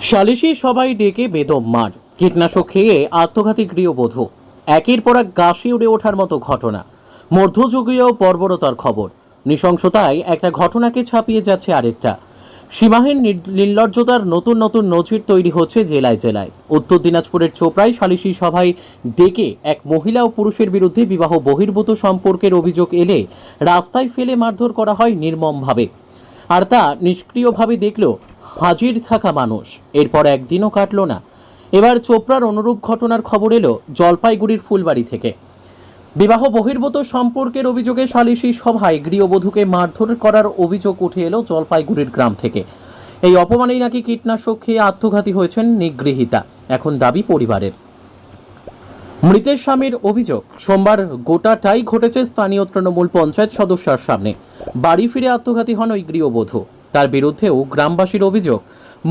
সালিশি সবাই ডেকে বেদম মার। কীটনাশক খেয়ে আত্মঘাতী গৃহবধূ। একের পর এক গাছে উড়ে ওঠার মতো ঘটনা। মধ্যযুগীয় বর্বরতার খবর। নৃশংসতায় একটা ঘটনাকে ছাপিয়ে যাচ্ছে আরেকটা। সীমাহীন নির- নির্লজ্জতার নতুন নতুন নজির তৈরি হচ্ছে জেলায় জেলায়। উত্তর দিনাজপুরের চোপড়ায় সালিশি সভায় ডেকে এক মহিলা ও পুরুষের বিরুদ্ধে বিবাহ বহির্ভূত সম্পর্কের অভিযোগ এলে রাস্তায় ফেলে মারধর করা হয় নির্মমভাবে। আর তা নিষ্ক্রিয়ভাবে দেখল হাজির থাকা মানুষ। এরপর একদিনও কাটলো না। এবার চোপড়ার অনুরূপ ঘটনার খবর এলো জলপাইগুড়ির ফুলবাড়ি থেকে। বিবাহ বহির্ভূত সম্পর্কের অভিযোগে সালিশি সভায় গৃহবধূকে মারধর করার অভিযোগ উঠে এলো জলপাইগুড়ির গ্রাম থেকে। এই অপমানেই নাকি কীটনাশক খেয়ে আত্মঘাতী হয়েছেন নিগৃহীতা, এখন দাবি পরিবারের। মৃতের স্বামীর অভিযোগ, সোমবার গোটাটাই ঘটেছে স্থানীয় তৃণমূল পঞ্চায়েত সদস্যার সামনে। বাড়ি ফিরে আত্মঘাতী হন ওই গৃহবধূ। তার বিরুদ্ধেও গ্রামবাসীর অভিযোগ,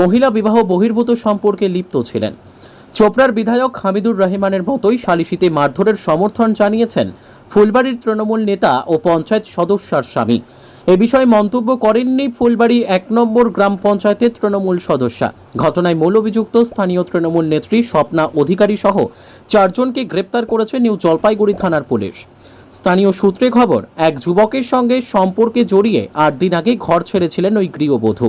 মহিলা বিবাহ বহির্ভূত সম্পর্কে লিপ্ত ছিলেন। চোপড়ার বিধায়ক হামিদুর রহমানের মতোই সালিশিতে মারধরের সমর্থন জানিয়েছেন ফুলবাড়ির তৃণমূল নেতা ও পঞ্চায়েত সদস্যার স্বামী। এ বিষয়ে মন্তব্য করেননি ফুলবাড়ি এক নম্বর গ্রাম পঞ্চায়েতের তৃণমূল সদস্যা। ঘটনায় মূল অভিযুক্ত স্থানীয় তৃণমূল নেত্রী স্বপ্না অধিকারী সহ চারজনকে গ্রেপ্তার করেছে নিউ জলপাইগুড়ি থানার পুলিশ। স্থানীয় সূত্রে খবর এক যুবকের সঙ্গে সম্পর্কে জড়িয়ে আট দিন আগে ঘর ছেড়েছিলেন ওই গৃহবধূ।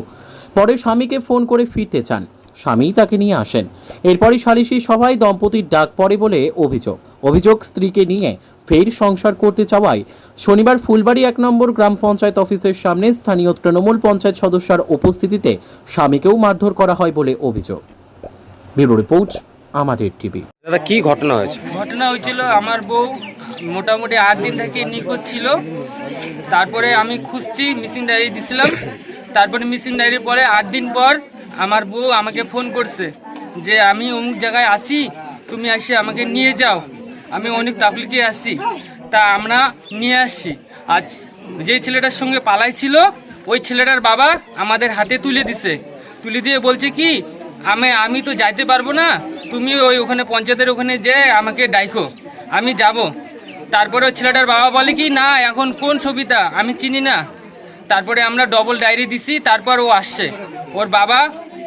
পরে স্বামীকে ফোন করে ফিরতে চান। স্বামী তাকে নিয়ে আসেন। এরপরই সালিশি সভায় দম্পতির ডাক পড়ে বলে অভিযোগ। অভিযোগ স্ত্রীকে নিয়ে ফের সংসার করতে চাওয়ায় শনিবার ফুলবাড়ি এক নম্বর গ্রাম পঞ্চায়েত অফিসের সামনে স্থানীয় তৃণমূল পঞ্চায়েত সদস্যার উপস্থিতিতে স্বামীকেও মারধর করা হয় বলে অভিযোগ। ব্যুরো রিপোর্ট আমাদের টিভি। দাদা কি ঘটনা হয়েছে? ঘটনা হয়েছিল আমার বউ মোটামুটি আট দিন থেকে নিখোঁজ ছিল। তারপরে আমি খুঁজছি মিসিং ডায়েরি দিছিলাম। তারপরে মিসিং ডায়েরির পরে আট দিন পর আমার বউ আমাকে ফোন করছে যে, আমি অমুক জায়গায় আছি, তুমি এসে আমাকে নিয়ে যাও। আমি অনেক তাফলিকে আসছি তা আমরা নিয়ে আসছি। আর যে ছেলেটার সঙ্গে পালাই ছিল, ওই ছেলেটার বাবা আমাদের হাতে তুলে দিছে। তুলে দিয়ে বলছে কি, আমি আমি তো যাইতে পারব না, তুমি ওই ওখানে, পঞ্চায়েতের ওখানে যে আমাকে ডাইকো, আমি যাব। তারপরে ছেলেটার বাবা বলে কি, না, এখন কোন সবিতা আমি চিনি না। তারপরে আমরা ডবল ডায়েরি দিছি, তারপর ও আসছে। ওর বাবা,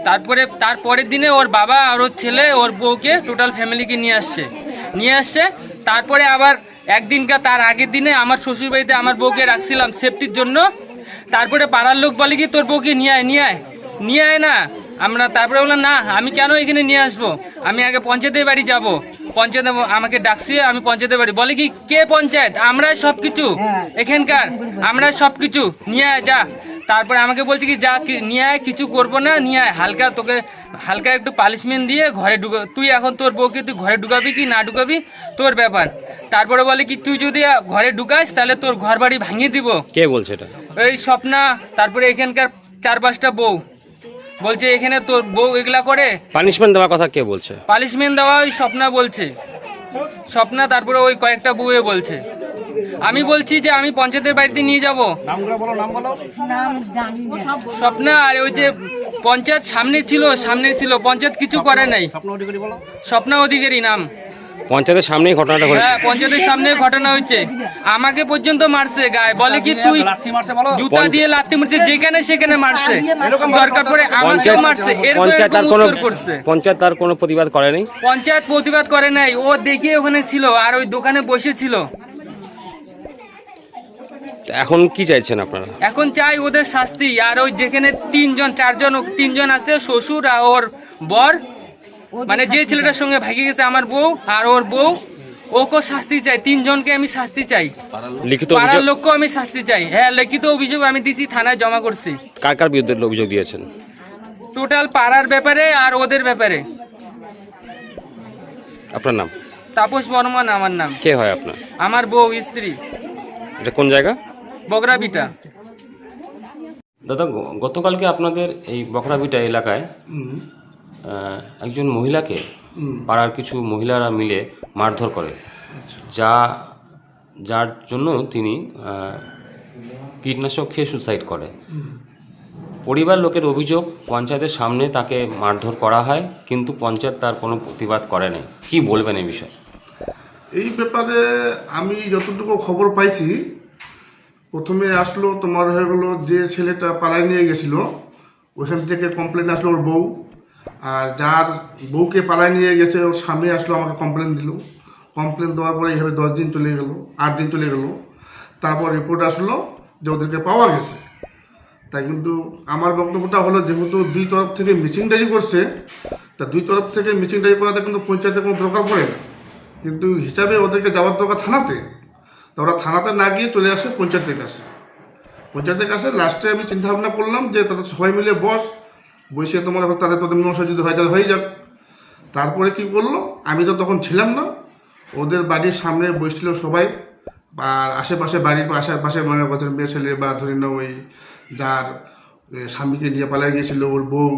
তারপরে, তার পরের দিনে ওর বাবা আর ওর ছেলে, ওর বউকে টোটাল ফ্যামিলিকে নিয়ে আসছে। নিয়ে আসছে, তারপরে আবার একদিনকার তার আগের দিনে আমার শ্বশুরবাড়িতে আমার বউকে রাখছিলাম সেফটির জন্য। তারপরে পাড়ার লোক বলে কি, তোর বউকে নিয়ে আয় নিয়ে আয়। নিয়ে আয় না। আমরা তারপরে বললাম, না, আমি কেন এখানে নিয়ে আসব? আমি আগে পঞ্চায়েতের বাড়ি যাব। পঞ্চায়েত আমাকে ডাকছে আমি পঞ্চায়েতের বাড়ি। বলে কি কে পঞ্চায়েত? আমরাই সব কিছু এখানকার আমরা সব কিছু নিয়ে আয় যা। তারপরে আমাকে বলছে কি যা নিয়ে আয় কিছু করব না নিয়ে আয়। হালকা তোকে হালকা একটু পালিশমেন্ট দিয়ে ঘরে ঢুকা তুই এখন তোর বউকে তুই ঘরে ঢুকাবি কি না ঢুকাবি? তোর ব্যাপার। তারপরে বলে কি তুই যদি ঘরে ঢুকাস তাহলে তোর ঘর বাড়ি ভাঙিয়ে দিব। কে বলছে এটা? এই স্বপ্না তারপরে এখানকার চার পাঁচটা বউ। বলছে এখানে তোর বউ এগুলা করে? পানিশমেন্ট দেওয়ার কথা কে বলছে? পালিশমেন্ট দেওয়া ওই স্বপ্না বলছে। স্বপ্না তারপরে ওই কয়েকটা বউয়ে বলছে। আমি বলছি যে আমি পঞ্চায়েতের বাড়িতে নিয়ে যাব। স্বপ্না আর ওই যে পঞ্চায়েত সামনে ছিল সামনে ছিল। পঞ্চায়েত কিছু করে নাই। স্বপ্না অধিকারী নাম। পঞ্চায়েতের সামনেই ঘটনাটা ঘটেছে। হ্যাঁ পঞ্চায়েতের সামনে ঘটনা হচ্ছে আমাকে পর্যন্ত মারছে গায়ে। বলে কি তুই জুতা দিয়ে লাত্তি মারছে যেখানে সেখানে মারছে। দরকার পড়ে আমাকেও পঞ্চায়েত মারছে। এরকম পঞ্চায়েত আর কোনো করছে। পঞ্চায়েত তার কোনো প্রতিবাদ করেনি পঞ্চায়েত প্রতিবাদ করে নাই। ও দেখিয়ে ওখানে ছিল আর ওই দোকানে বসেছিল এখন কি চাইছেন আপনারা? এখন চাই ওদের শাস্তি। আর ওই যেখানে তিনজন চারজন তিনজন আছে শ্বশুর আর ওর বর মানে যে ছেলেটার সঙ্গে ভাগিয়ে গেছে আমার বউ আর ওর বউ ওকে শাস্তি চাই তিনজনকে আমি শাস্তি চাই। লিখিত পাড়ার লোককেও আমি শাস্তি চাই। হ্যাঁ লিখিত অভিযোগ আমি দিছি থানায় জমা করছি। কার কার বিরুদ্ধে অভিযোগ দিয়েছেন? টোটাল পাড়ার ব্যাপারে আর ওদের ব্যাপারে। আপনার নাম? তাপস বর্মন আমার নাম। কে হয় আপনার? আমার বউ স্ত্রী। এটা কোন জায়গা? বগরা বিটা দাদা গতকালকে আপনাদের এই বখরাবিটা এলাকায় একজন মহিলাকে পাড়ার কিছু মহিলারা মিলে মারধর করে। যা যার জন্য তিনি কীটনাশক খেয়ে সুসাইড করে। পরিবার লোকের অভিযোগ পঞ্চায়েতের সামনে তাকে মারধর করা হয় কিন্তু পঞ্চায়েত তার কোনো প্রতিবাদ করে নাই। কি বলবেন এই বিষয়ে? এই ব্যাপারে আমি যতটুকু খবর পাইছি প্রথমে আসলো তোমার হয়ে গেলো যে ছেলেটা পালায় নিয়ে গেছিল ওইখান থেকে কমপ্লেন আসলো ওর বউ। আর যার বউকে পালায় নিয়ে গেছে, ওর স্বামী আসলো, আমাকে কমপ্লেন দিল। কমপ্লেন দেওয়ার পরে এইভাবে দশ দিন চলে গেল, আট দিন চলে গেল। তারপর রিপোর্ট আসলো যে ওদেরকে পাওয়া গেছে। তাই কিন্তু আমার বক্তব্যটা হলো, যেহেতু দুই তরফ থেকে মিচিং ডায়েরি করছে, তা দুই তরফ থেকে মিচিং ডায়েরি করাতে কিন্তু পঞ্চায়েতের কোনো দরকার পড়ে না। কিন্তু হিসাবে ওদেরকে যাওয়ার দরকার থানাতে। তা ওরা থানাতে না গিয়ে চলে আসে পঞ্চায়েতের কাছে। পঞ্চায়েতের কাছে লাস্টে আমি চিন্তা ভাবনা করলাম যে তাদের সবাই মিলে বস বসে তোমার তাদের তোদের মীমাংসা যদি হয় তাহলে হয়ে যাক। তারপরে কি করল আমি তো তখন ছিলাম না। ওদের বাড়ির সামনে বসছিল সবাই। আর আশেপাশে বাড়ির আশেপাশে মনে করছেন মেয়ে ছেলে বা ধরে না ওই যার স্বামীকে নিয়ে পালাই গিয়েছিল, ওর বউ।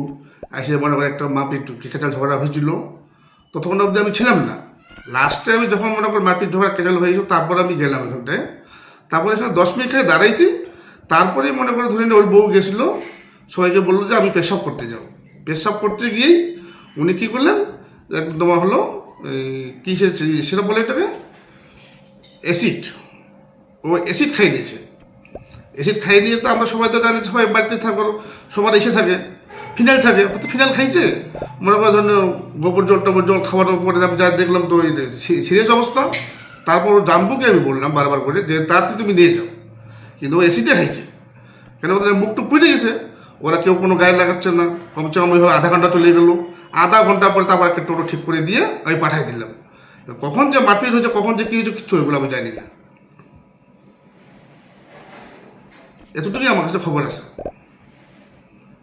এসে মনে করে একটা মাপিট কেঁচাল ঝগড়া হয়েছিল। ততক্ষণ অবধি আমি ছিলাম না। লাস্টে আমি যখন মনে করি মারপিট ঝগড়া কেঁচাল হয়েছিল তারপর আমি গেলাম এখানটায়। তারপরে এখানে দশ মিনিট খেয়ে দাঁড়াইছি। তারপরে মনে করে ধরে ওই বউ গেছিল। সবাইকে বলল যে আমি পেশাব করতে যাও পেশাব করতে গিয়েই উনি কী করলেন? একদম হলো কিসের সেটা বলে এটাকে? অ্যাসিড। ও অ্যাসিড খাই নিয়েছে অ্যাসিড খাই নিয়ে তো আমরা সবাই তো জানি সবাই বাড়িতে থাকো, সবার এসে থাকে, ফিনাইল থাকে। হয়তো ফিনাইল খাইছে। মনে করার জন্য গোবর জল টবর জল খাওয়ানোর পরে আমি যা দেখলাম তো সিরিয়াস অবস্থা। তারপর জাম্বুকে আমি বললাম বারবার করে যে, তাড়াতাড়ি তুমি নিয়ে যাও। কিন্তু ও অ্যাসিডে খাইছে। কেন ওদের মুখটু পুড়ে গেছে। ওরা কেউ কোনো গায়ে লাগাচ্ছে না। কমসে কম ওইভাবে আধা ঘণ্টা চলে গেলো। আধা ঘণ্টা পরে তারপর একটা টোটো ঠিক করে দিয়ে আমি পাঠাই দিলাম। কখন যে মারপিট হয়েছে কখন যে কী হয়েছে কিচ্ছু এগুলো আমি জানি না। এতটুকুই আমার কাছে খবর আছে।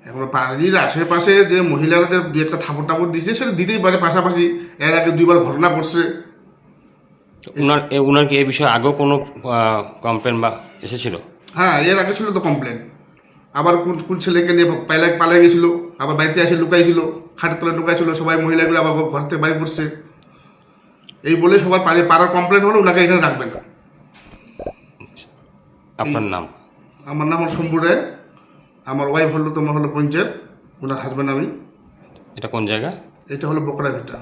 এখন বাড়ির আশেপাশে যে মহিলারা যে দু একটা থাপড় টাপড় দিচ্ছে সেটা দিতেই পারে পাশাপাশি। এর আগে দুইবার ঘটনা ঘটছে। উনার এ- উনার কি এই বিষয়ে আগেও কোনো কমপ্লেন বা এসেছিল? হ্যাঁ এর আগে ছিল তো কমপ্লেন আবার কোন কোন ছেলেকে নিয়ে পালাই পালাই গেছিল আবার বাড়িতে এসে লুকাইছিল খাটের তলায় লুকাইছিল সবাই মহিলাগুলো আবার ঘর থেকে বাইর করছে। এই বলে সবার পাড়ে পাড়ার কমপ্লেন হলো ওনাকে এখানে রাখবে না। আপনার নাম? আমার নাম হলো শম্ভু রায়। আমার ওয়াইফ হলো তোমার হলো পঞ্চায়েত। ওনার হাজব্যান্ড আমি। এটা কোন জায়গা? এটা হলো বকরা ভিটা